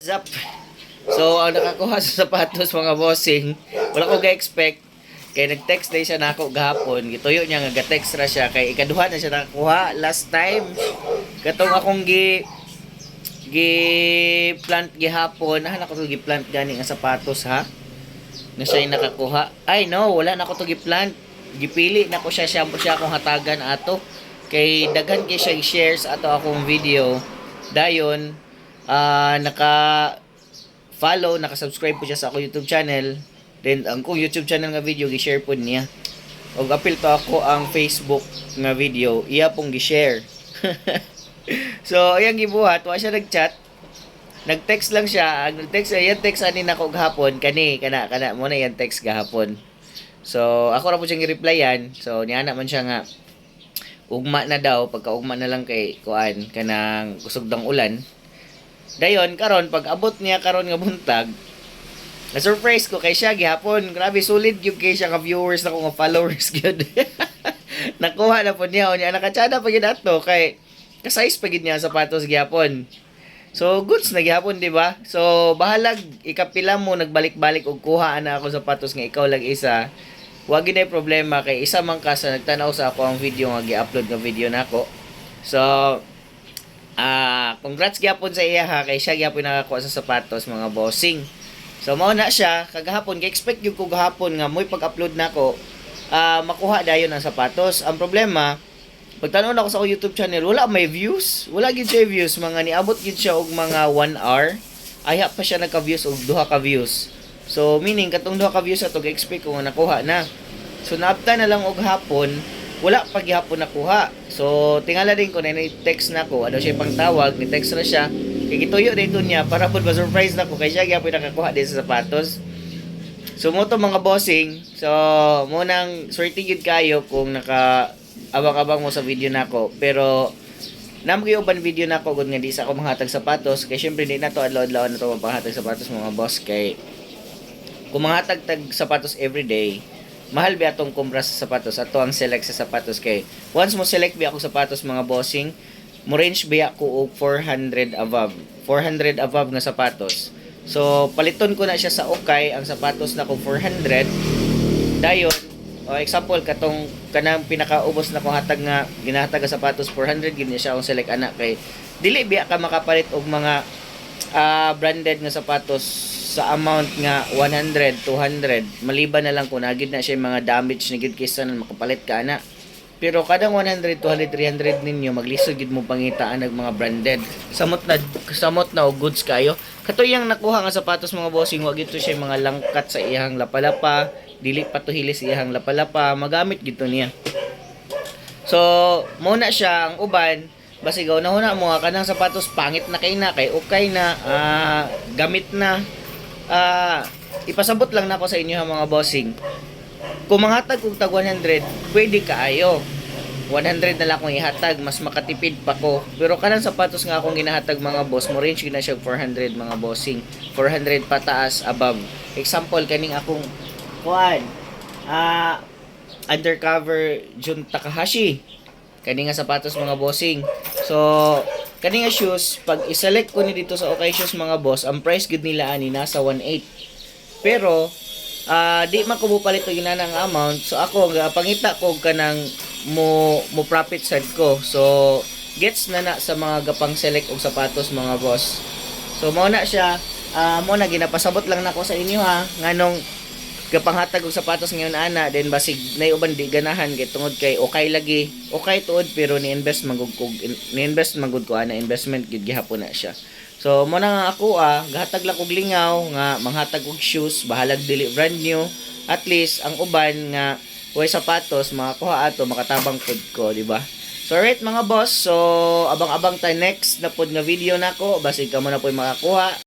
Zap. So, ang nakakuha sa sapatos mga bossing, wala ko ga-expect. Kay nag-text na siya na ako gahapon. Gituyo niya nga ga-text ra siya. Kay ikaduha na siya nakakuha last time. Katong akong gi gi plant gihapon. Ah, nako to gi plant gani nga sapatos ha. Na siya nakakuha. Ay no, wala na ako to gi plant. Gipili na ko siya siya siya akong hatagan ato. Kay daghan kay siya i-share sa ato akong video. Dayon, ah naka follow, naka-subscribe po siya sa ako YouTube channel. Then ang kong YouTube channel nga video gi-share po niya. Og apil to ako ang Facebook nga video, iya pong gi-share. so ayang gibuhat, wa siya nag-chat. Nag-text lang siya, ang nag-text yan text ani nako gahapon kani kana kana mo na yan text gahapon. So ako ra po siyang i-replyan. So niya man siya nga ugma na daw pagka ugma na lang kay kuan kanang kusog dang ulan dayon karon pag abot niya karon nga buntag na surprise ko kay siya gihapon grabe solid gyud kay siya ka viewers na ko nga followers gyud nakuha na po niya niya nakachada pa gyud ato kay ka-size pa gyud niya sapatos gihapon So, goods na gihapon, di ba? So, bahalag, ikapila mo, nagbalik-balik og kuha na ako sapatos nga ikaw lang isa. Wag na problema kay isa man ka sa nagtanaw sa ako ang video nga gi-upload nga video nako. So, ah, congrats gyapon sa iya ha kay siya gyapon nakakuha sa sapatos mga bossing. So mao na siya kagahapon kay expect gyud ko gahapon nga mo'y pag-upload nako ah makuha dayon ang sapatos. Ang problema pagtanaw na ako sa akong YouTube channel, wala may views. Wala gid siya views mga niabot gid siya og mga 1 hour. Aya pa siya nagka-views og duha ka views. So meaning katong duha ka views ato expect ko nga nakuha na. So naabta na lang og hapon, wala pa gihapon nakuha. So tingala din ko na ni-text na ko, ano siya pang tawag, ni-text na siya. Kay gituyo dito niya para pud ma-surprise na ko kay siya gyapon nakakuha din sa sapatos. So mo to mga bossing. So mo nang swerte gid kayo kung naka abang-abang mo sa video nako. Pero Nam kayo uban video nako gud nga di sa ako manghatag sapatos kay syempre di na to adlaw-adlaw na to mapanghatag sapatos mga boss kay kung manghatag tag sapatos everyday mahal ba atong kumpra sa sapatos? Ato ang select sa sapatos kay once mo select ba ako sapatos mga bossing mo range ba ako og 400 above? 400 above nga sapatos. So paliton ko na siya sa okay ang sapatos na ko 400 dayon o example katong kanang pinakaubos na kong hatag nga ginahatag nga sapatos 400 gid siya akong select anak kay dili biya ka makapalit og mga ah, branded nga sapatos sa amount nga 100, 200 maliban na lang kung nagid na siya mga damage na gid kaysa na makapalit ka ana. Pero kadang 100, 200, 300 ninyo maglisod gid mo pangitaan ng mga branded. Samot na samot na og goods kayo. Katuyang nakuha nga sapatos mga bossing wag ito siya mga langkat sa iyang lapalapa. Dili pa to hilis iyang lapalapa. Magamit gito niya. So muna siya ang uban. Basigaw na huna mo kanang sapatos pangit na kay na kay okay na ah, gamit na ah, ipasabot lang nako sa inyo ha mga bossing. Kung manghatag kog tag 100 pwede kaayo 100 na lang akong ihatag mas makatipid pa ko. Pero kanang sapatos nga akong ginahatag mga boss mo range na siya 400 mga bossing. 400 pataas above. Example kaning akong kuan ah undercover Jun Takahashi. Kani nga sapatos mga bossing. So kani nga shoes pag i-select ko ni dito sa Okay Shoes mga boss ang price gud nila ani nasa 1.8 pero ah di man ko mupalit og inanang amount. So ako pangita ko kanang mo mo profit side ko. So gets na na sa mga gapang select og sapatos mga boss. So mo na siya. Ah mo na ginapasabot lang nako sa inyo ha. Nganong kapanghatag og sapatos ngayon ana then basig nay uban di ganahan kay tungod kay okay lagi. Okay tuod pero ni invest magud ko ni invest magud ko ana investment gid gihapon na siya. So mo na nga ako ah gahatag lang og lingaw nga manghatag og shoes bahalag dili brand new. At least ang uban nga way sapatos makakuha ato makatabang pud ko di ba? So alright mga boss, so abang-abang tayo next na pod nga video nako, basig ka mo na po makakuha.